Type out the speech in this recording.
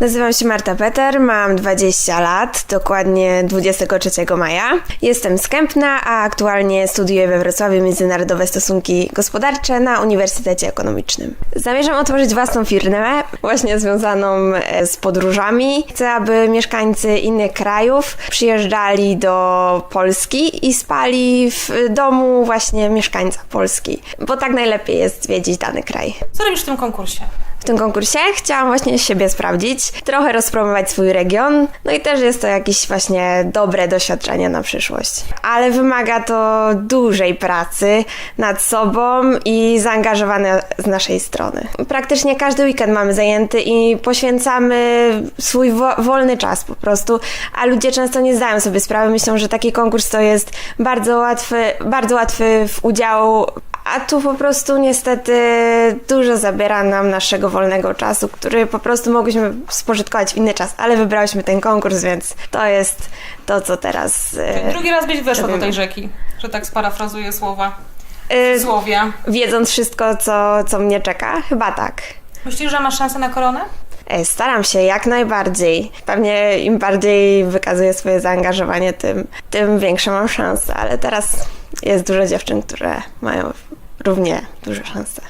Nazywam się Marta Peter, mam 20 lat, dokładnie 23 maja. Jestem z Kępna, a aktualnie studiuję we Wrocławiu Międzynarodowe Stosunki Gospodarcze na Uniwersytecie Ekonomicznym. Zamierzam otworzyć własną firmę, właśnie związaną e, z podróżami. Chcę, aby mieszkańcy innych krajów przyjeżdżali do Polski i spali w domu właśnie mieszkańca Polski, bo tak najlepiej jest zwiedzić dany kraj. Co robisz w tym konkursie? W tym konkursie chciałam właśnie siebie sprawdzić, trochę rozpromować swój region, no i też jest to jakieś właśnie dobre doświadczenie na przyszłość. Ale wymaga to dużej pracy nad sobą i zaangażowania z naszej strony. Praktycznie każdy weekend mamy zajęty i poświęcamy swój wo- wolny czas po prostu, a ludzie często nie zdają sobie sprawy, myślą, że taki konkurs to jest bardzo łatwy, bardzo łatwy w udziału a tu po prostu niestety dużo zabiera nam naszego wolnego czasu, który po prostu mogliśmy spożytkować w inny czas, ale wybrałyśmy ten konkurs, więc to jest to, co teraz. e, Drugi raz byś weszła do tej rzeki, że tak sparafrazuję słowa. e, Słowia. wiedząc wszystko, co, co mnie czeka, chyba tak. Myślisz, że masz szansę na koronę? E, Staram się jak najbardziej. Pewnie im bardziej wykazuję swoje zaangażowanie, tym, tym większe mam szanse, ale teraz jest dużo dziewczyn, które mają równie duże szanse.